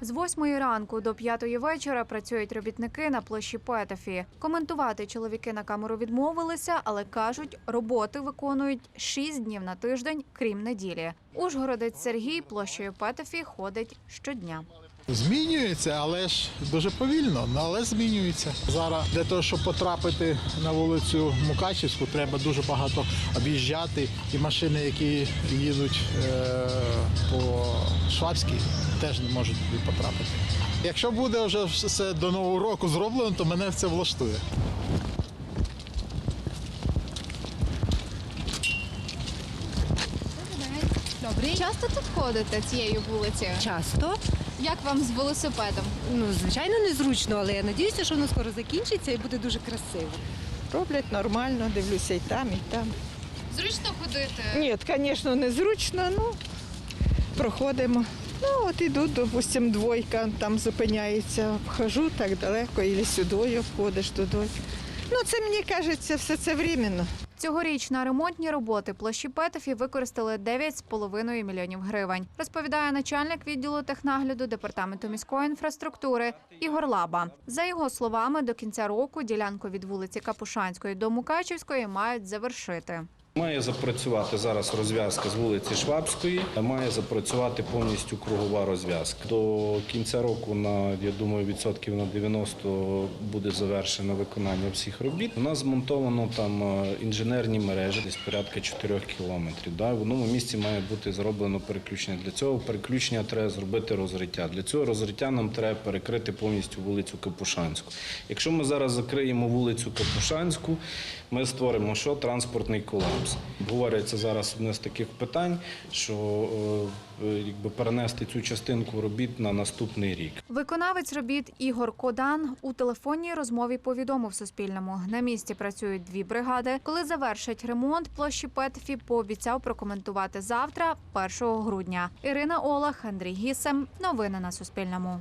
З восьмої ранку до п'ятої вечора працюють робітники на площі Петофі. Коментувати чоловіки на камеру відмовилися, але кажуть, роботи виконують шість днів на тиждень, крім неділі. Ужгородець Сергій площею Петофі ходить щодня. Змінюється, але ж дуже повільно, але змінюється. Зараз для того, щоб потрапити на вулицю Мукачівську, треба дуже багато об'їжджати. І машини, які їдуть е, по Швабській, теж не можуть туди потрапити. Якщо буде вже все до нового року зроблено, то мене це влаштує. Добрий. Часто тут ходите цією вулицею? Часто. Як вам з велосипедом? Ну, звичайно, незручно, але я надіюся, що воно скоро закінчиться і буде дуже красиво. Роблять нормально, дивлюся і там, і там. Зручно ходити. Ні, звісно, незручно, ну проходимо. Ну, от іду, допустим, двойка, там зупиняється, обхожу так далеко, і сюди обходиш туди. Ну, це мені кажеться, все це временно. Цьогоріч на ремонтні роботи площі Петефі використали 9,5 мільйонів гривень, розповідає начальник відділу технагляду департаменту міської інфраструктури Ігор Лаба. За його словами, до кінця року ділянку від вулиці Капушанської до Мукачівської мають завершити. Має запрацювати зараз розв'язка з вулиці Швабської, має запрацювати повністю кругова розв'язка. До кінця року, на я думаю, відсотків на 90 буде завершено виконання всіх робіт. У нас змонтовано там е, інженерні мережі, десь порядка 4 кілометрів. Да? В одному місці має бути зроблено переключення. Для цього переключення треба зробити розриття. Для цього розриття нам треба перекрити повністю вулицю Капушанську. Якщо ми зараз закриємо вулицю Капушанську, ми створимо що? Транспортний колапс. Говориться зараз одне з таких питань, що е, е, якби перенести цю частинку робіт на наступний рік. Виконавець робіт Ігор Кодан у телефонній розмові повідомив Суспільному. На місці працюють дві бригади. Коли завершать ремонт площі Петефі, пообіцяв прокоментувати завтра, 1 грудня. Ірина Олах, Андрій Гісем. Новини на Суспільному.